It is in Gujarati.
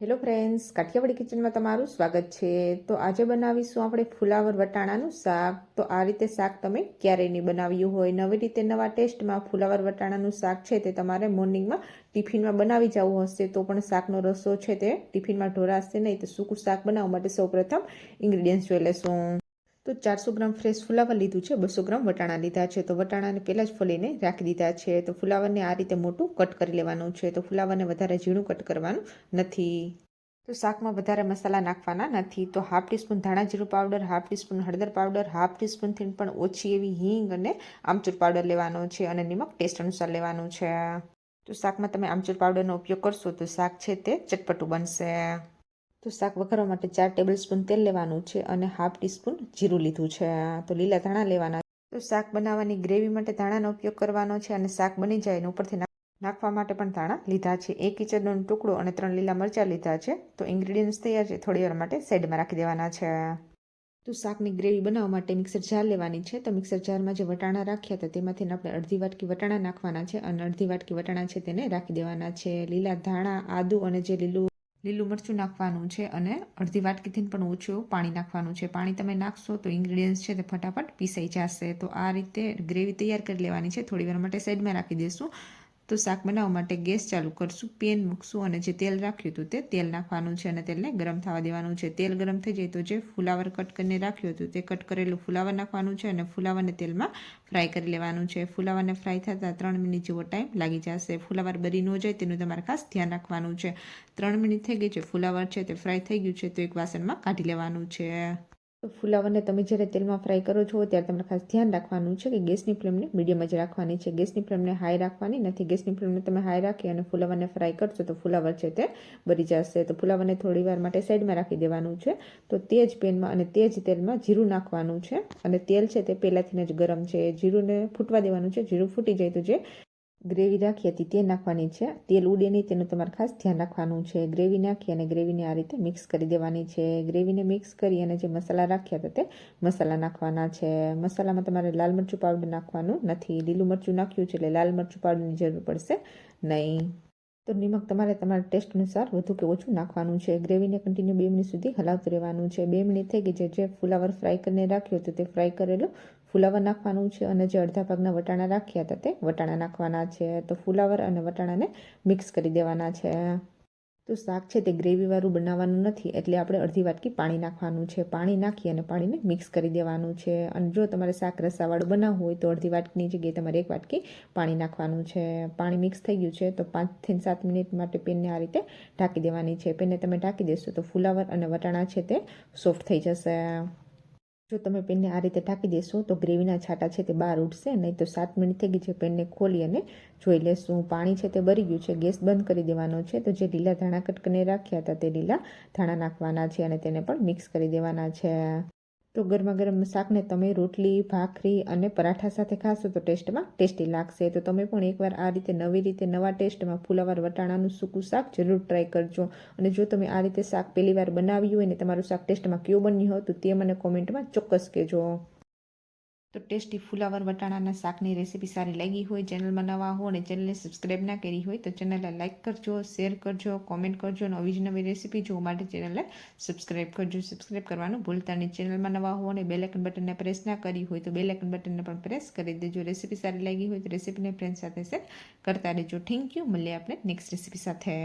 હેલો ફ્રેન્ડ્સ કાઠિયાવાડી કિચનમાં તમારું સ્વાગત છે. તો આજે બનાવીશું આપણે ફુલાવર વટાણાનું શાક. તો આ રીતે શાક તમે ક્યારેય નહીં બનાવ્યું હોય. નવી રીતે નવા ટેસ્ટમાં ફુલાવર વટાણાનું શાક છે તે તમારે મોર્નિંગમાં ટિફિનમાં બનાવી જવું હશે તો પણ શાકનો રસો છે તે ટિફિનમાં ઢોરાશે નહીં. તો સૂકું શાક બનાવવા માટે સૌપ્રથમ ઇન્ગ્રીડિયન્ટ્સ જોઈ લેશું. તો ચારસો ગ્રામ ફ્રેશ ફુલાવર લીધું છે, બસો ગ્રામ વટાણા લીધા છે. તો વટાણાને પહેલાં જ ફોલીને રાખી દીધા છે. તો ફુલાવરને આ રીતે મોટું કટ કરી લેવાનું છે. તો ફુલાવરને વધારે ઝીણું કટ કરવાનું નથી. તો શાકમાં વધારે મસાલા નાખવાના નથી. તો હાફ ટીસ્પૂન ધાણા જીરું પાવડર, હાફ ટીસ્પૂન હળદર પાવડર, હાફ ટીસ્પૂનથી પણ ઓછી એવી હિંગ અને આમચૂર પાવડર લેવાનો છે અને નિમક ટેસ્ટ અનુસાર લેવાનું છે. તો શાકમાં તમે આમચૂર પાવડરનો ઉપયોગ કરશો તો શાક છે તે ચટપટું બનશે. તો શાક વઘારવા માટે ચાર ટેબલ સ્પૂન તેલ લેવાનું છે અને હાફ ટીસ્પૂન જીરું લીધું છે. તો લીલા ધાણા લેવાના તો શાક બનાવવાની ગ્રેવી માટે ધાણાનો ઉપયોગ કરવાનો છે અને શાક બની જાય અને ઉપરથી નાખવા માટે પણ ધાણા લીધા છે. એક કિચનનો ટુકડો અને ત્રણ લીલા મરચાં લીધા છે. તો ઇન્ગ્રીડિયન્ટ્સ તૈયાર છે. થોડી વાર માટે સાઈડમાં રાખી દેવાના છે. તો શાકની ગ્રેવી બનાવવા માટે મિક્સર જાર લેવાની છે. તો મિક્સર જારમાં જે વટાણા રાખ્યા હતા તેમાંથી આપણે અડધી વાટકી વટાણા નાખવાના છે અને અડધી વાટકી વટાણા છે તેને રાખી દેવાના છે. લીલા ધાણા, આદુ અને જે લીલું લીલું મરચું નાખવાનું છે અને અડધી વાટકીથી પણ ઓછું પાણી નાખવાનું છે. પાણી તમે નાખશો તો ઇન્ગ્રીડિયન્ટ્સ છે તે ફટાફટ પીસાઈ જશે. તો આ રીતે ગ્રેવી તૈયાર કરી લેવાની છે. થોડી વાર માટે સાઈડમાં રાખી દઈશું તો શાક બનાવવા માટે ગેસ ચાલુ કરશું, પેન મૂકશું અને જે તેલ રાખ્યું હતું તે તેલ નાખવાનું છે અને તેલને ગરમ થવા દેવાનું છે. તેલ ગરમ થઈ જાય તો જે ફુલાવર કટ કરીને રાખ્યું હતું તે કટ કરેલું ફુલાવર નાખવાનું છે અને ફુલાવરને તેલમાં ફ્રાય કરી લેવાનું છે. ફુલાવરને ફ્રાય થતાં ત્રણ મિનિટ જેવો ટાઈમ લાગી જશે. ફુલાવર બરી ન જાય તેનું તમારે ખાસ ધ્યાન રાખવાનું છે. ત્રણ મિનિટ થઈ ગઈ છે, ફુલાવર છે તે ફ્રાય થઈ ગયું છે તો એક વાસણમાં કાઢી લેવાનું છે. તો ફુલાવરને તમે જ્યારે તેલમાં ફ્રાય કરો છો, ત્યારે તમારે ખાસ ધ્યાન રાખવાનું છે કે ગેસની ફ્લેમને મીડિયમ જ રાખવાની છે. ગેસની ફ્લેમને હાઈ રાખવાની નથી. ગેસની ફ્લેમને તમે હાઈ રાખી અને ફુલાવરને ફ્રાય કરશો તો ફુલાવર છે તે બરી જશે. તો ફુલાવરને થોડી વાર માટે સાઈડમાં રાખી દેવાનું છે. તો તે જ પેનમાં અને તે જ તેલમાં જીરું નાખવાનું છે. અને તેલ છે તે પહેલાંથી જ ગરમ છે. જીરુંને ફૂટવા દેવાનું છે. જીરું ફૂટી જાય તો જે ગ્રેવી રાખી હતી તે નાખવાની છે. તેલ ઉડે નહીં તેનું તમારે ખાસ ધ્યાન રાખવાનું છે. ગ્રેવી નાખી અને ગ્રેવીને આ રીતે મિક્સ કરી દેવાની છે. ગ્રેવીને મિક્સ કરી અને જે મસાલા રાખ્યા હતા તે મસાલા નાખવાના છે. મસાલામાં તમારે લાલ મરચું પાવડર નાખવાનું નથી. લીલું મરચું નાખ્યું છે એટલે લાલ મરચું પાવડરની જરૂર પડશે નહીં. તો નિમક તમારે તમારા ટેસ્ટ અનુસાર વધુ કે ઓછું નાખવાનું છે. ગ્રેવીને કન્ટિન્યુ બે મિનિટ સુધી હલાવતું રહેવાનું છે. બે મિનિટ થઈ ગઈ છે. જે ફુલાવર ફ્રાય કરીને રાખ્યો હતો તે ફ્રાય કરેલું ફુલાવર નાખવાનું છે અને જે અડધા ભાગના વટાણા રાખ્યા હતા તે વટાણા નાખવાના છે. તો ફુલાવર અને વટાણાને મિક્સ કરી દેવાના છે. તો શાક છે તે ગ્રેવીવાળું બનાવવાનું નથી, એટલે આપણે અડધી વાટકી પાણી નાખવાનું છે. પાણી નાખી અને પાણીને મિક્સ કરી દેવાનું છે. અને જો તમારે શાક રસાવાળું બનાવવું હોય તો અડધી વાટકીની જગ્યાએ તમારે એક વાટકી પાણી નાખવાનું છે. પાણી મિક્સ થઈ ગયું છે તો પાંચથી સાત મિનિટ માટે પેનને આ રીતે ઢાંકી દેવાની છે. પેનને તમે ઢાંકી દેશો તો ફુલાવર અને વટાણા છે તે સોફ્ટ થઈ જશે. જો તમે પેનને આ રીતે ઢાંકી દેશો, તો ગ્રેવીના છાંટા છે તે બહાર ઉઠશે નહીં તો સાત મિનિટ થઈ ગઈ છે પેનને ખોલી અને જોઈ લેશું. પાણી છે તે બરી ગયું છે, ગેસ બંધ કરી દેવાનો છે. તો જે લીલા ધાણા કટકને રાખ્યા હતા તે લીલા ધાણા નાખવાના છે અને તેને પણ મિક્સ કરી દેવાના છે. તો ગરમા ગરમ શાકને તમે રોટલી, ભાખરી અને પરાઠા સાથે ખાશો તો ટેસ્ટમાં ટેસ્ટી લાગશે. તો તમે પણ એકવાર આ રીતે નવી રીતે નવા ટેસ્ટમાં ફૂલાવાર વટાણાનું સૂકું શાક જરૂર ટ્રાય કરજો. અને જો તમે આ રીતે શાક પહેલી વાર બનાવ્યું હોય ને તમારું શાક ટેસ્ટમાં કયું બન્યું હોય તો તે મને કોમેન્ટમાં ચોક્કસ કહેજો. તો ટેસ્ટી ફુલાવર વટાણાના શાકની રેસીપી સારી લાગી હોય, ચેનલમાં નવા હો અને ચેનલને સબસ્ક્રાઈબ ના કરી હોય, તો ચેનલને લાઇક કરજો, શેર કરજો, કોમેન્ટ કરજો અને નવી જ નવી રેસીપી જોવા માટે ચેનલને સબસ્ક્રાઈબ કરજો. સબસ્ક્રાઈબ કરવાનું ભૂલતા નહીં. ચેનલમાં નવા હો અને બેલેકન બટનને પ્રેસ ના કરી હોય, તો બેલેકન બટનને પણ પ્રેસ કરી દેજો. રેસીપી સારી લાગી હોય, તો રેસીપીને ફ્રેન્ડ સાથે શેર કરતા રહેજો. થેન્ક યુ મળીએ આપણે નેક્સ્ટ રેસીપી સાથે.